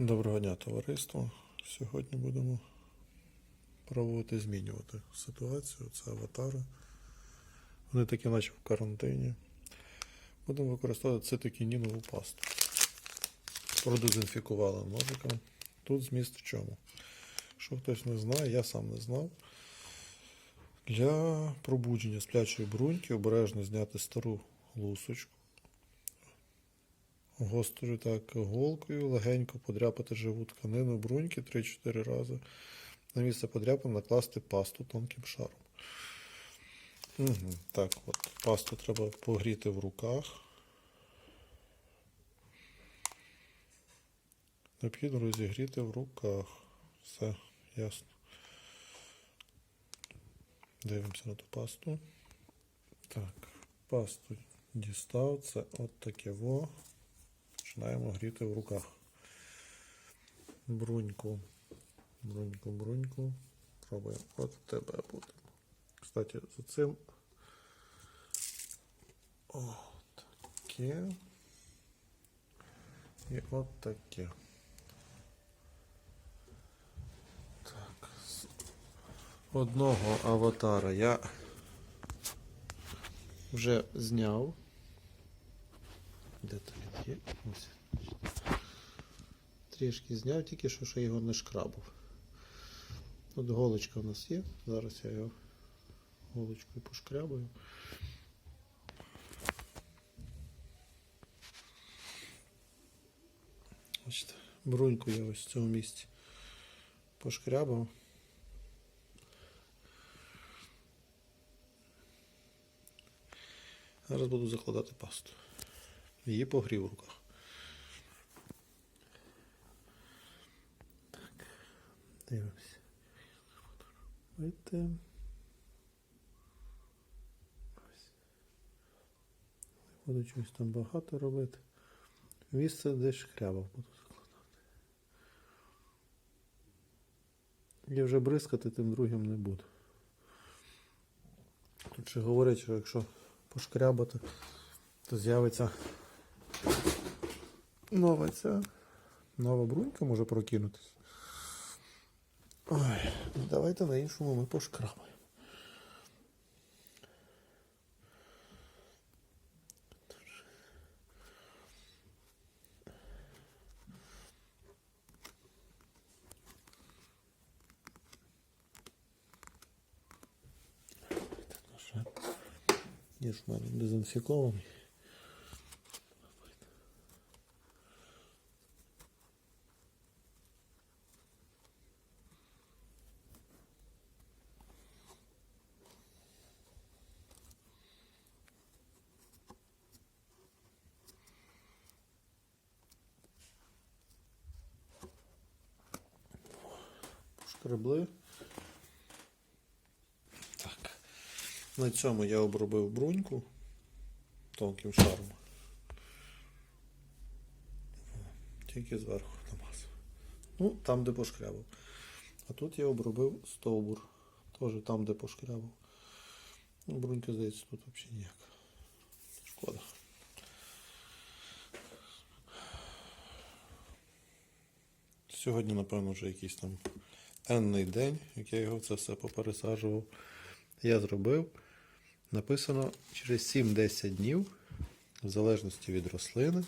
Доброго дня, товариство. Сьогодні будемо пробувати змінювати ситуацію. Це аватари. Вони такі, наче в карантині. Будемо використовувати цитокінінову пасту. Продезінфікували ножиком. Тут зміст в чому? Що хтось не знає, я сам не знав. Для пробудження сплячої бруньки обережно зняти стару лусочку. Гострою так голкою легенько подряпати живу тканину бруньки 3-4 рази. На місце подряпин накласти пасту тонким шаром. Угу. Так, от пасту треба погріти в руках. Необхідно розігріти в руках. Все, ясно. Дивимося на ту пасту. Так, пасту дістав. Це от таке во. Починаємо гріти в руках. Бруньку. Бруньку, бруньку. Пробуємо. От тебе буде. Кстати, за цим. О, таке. І от таке. Так. з Одного аватара я вже зняв. Де він Ось. Трішки зняв, тільки що ще його не шкрабав. Тут голочка у нас є. Зараз я його голочкою пошкрябаю. Бачите, бруньку я ось в цьому місці пошкрябав. Зараз буду закладати пасту. Її погрів в руках. Так, дивимося. Ось. Не Буду чогось там багато робити. Місце де шкрябав буду закладати. Я вже бризкати тим другим не буду. Тут ще говорять, що якщо пошкрябати, то з'явиться нова ця. Нова брунька може прокинутися. Ой, ну давайте на іншому ми пошкрабаємо. Є ж в мене дезінфікований. Шкребли. Так. На цьому я обробив бруньку тонким шаром. Тільки зверху намазав. Ну, там, де пошкрябав. А тут я обробив стовбур. Теж там, де пошкрябав. Ну, брунька, здається, тут взагалі ніяк. Шкода. Сьогодні, напевно, вже якийсь там енний день, як я його це все попересаджував. Я зробив. Написано через 7-10 днів, в залежності від рослини,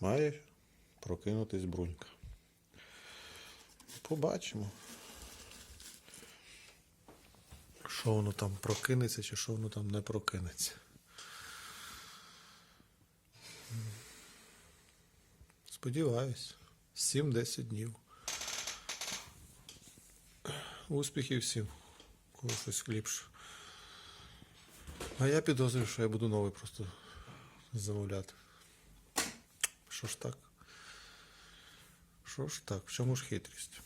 має прокинутись брунька. Побачимо. Що воно там прокинеться, чи що воно там не прокинеться. Сподіваюсь, 7-10 днів. Успіхів всім, Кому щось ліпше. А я підозрюю, що я буду новий просто замовляти. Що ж так? Що ж так? В чому ж хитрість?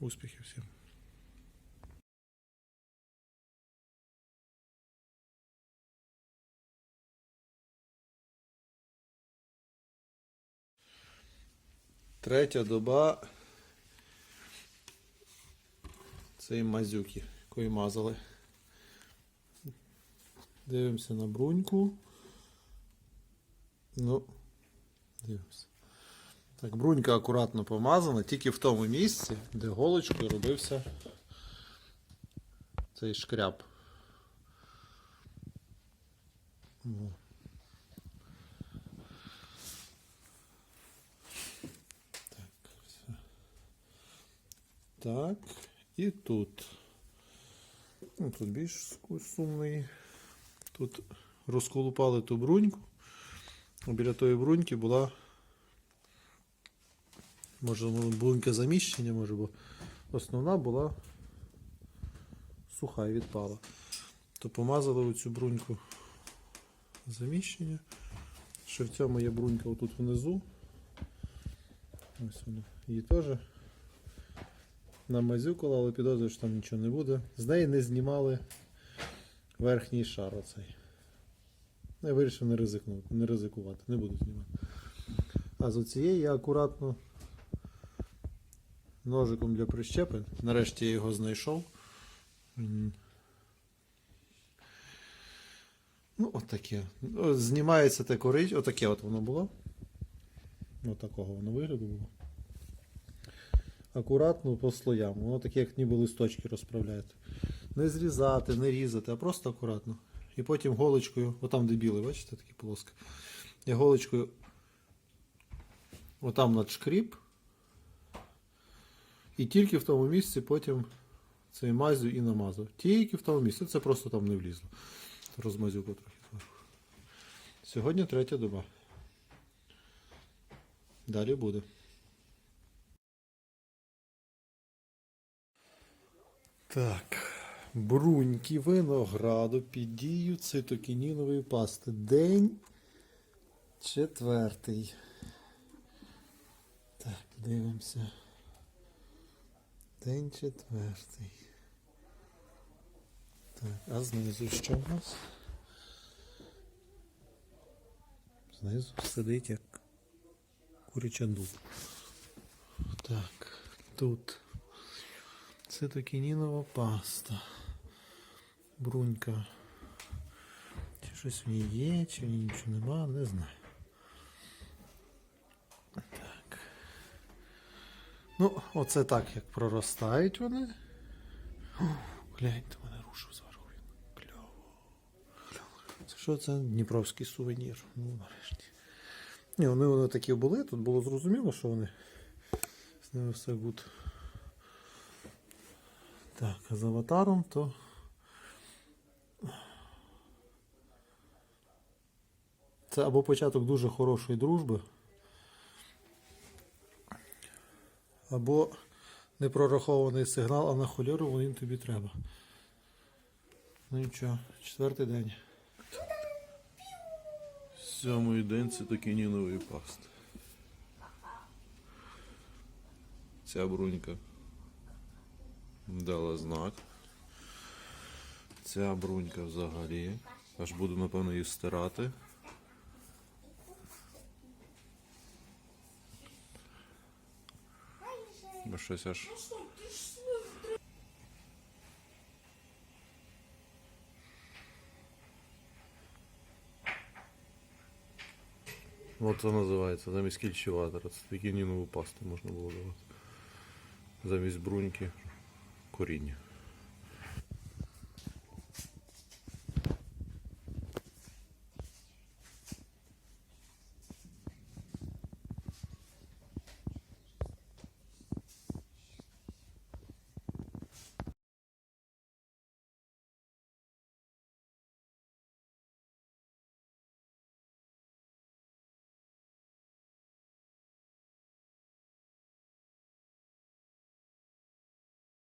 Успіхів всім. Третя доба. І мазюки, якої мазали. Дивимося на бруньку. Ну, дивимося. Так, брунька акуратно помазана, тільки в тому місці, де голочкою робився цей шкряб. О. Так, і тут. Ну, тут більш сумний. Тут розколупали ту бруньку. Біля тої бруньки була. Може, воно брунька заміщення, може, бо основна була суха і відпала. То помазали оцю бруньку заміщення. Ще в цьому є брунька отут внизу. Ось вона. Її теж намазюкала, але підозрюю, що там нічого не буде. З неї не знімали верхній шар оцей. Я вирішив не ризикнути, не ризикувати, не буду знімати. А з оцієї я акуратно ножиком для прищепи. Нарешті я його знайшов. Ну, отаке. Знімається те корич, отаке от воно було. Отакого воно вигляду було. Акуратно по слоям. Воно таке, як ніби листочки розправляєте. Не зрізати, не різати, а просто акуратно. І потім голочкою, отам де білий, бачите, такі полоски. Я голочкою отам над шкріп. І тільки в тому місці потім цей мазю і намазав. Тільки в тому місці. Це просто там не влізло. Розмазюкав трохи зверху. Сьогодні третя доба. Далі буде. Так. Бруньки винограду під дією цитокінінової пасти. День четвертий. Так, дивимося. День четвертий. Так, а знизу що в нас? Знизу сидить як куряча дуб. Так, тут цитокінінова паста. Брунька. Чи щось в ній є, чи в ній нічого нема, не знаю. Так. Ну, оце так, як проростають вони. Гляньте, мене рушив зверху. він. Кльово. Це що це? Дніпровський сувенір. Ну, нарешті. Ні, вони, вони такі були, тут було зрозуміло, що вони з ними все гуд. Так, а з аватаром то. Це або початок дуже хорошої дружби, або непрорахований сигнал, а на холєру він тобі треба. Ну нічого, четвертий день. Сьомий день цитокінінової пасти. Ця брунька дала знак. Ця брунька взагалі. Аж буду, напевно, її стирати. Бо щось аж. От це називається замість кільчеватора. Це такі нінову пасту можна було давати. Замість бруньки коріння.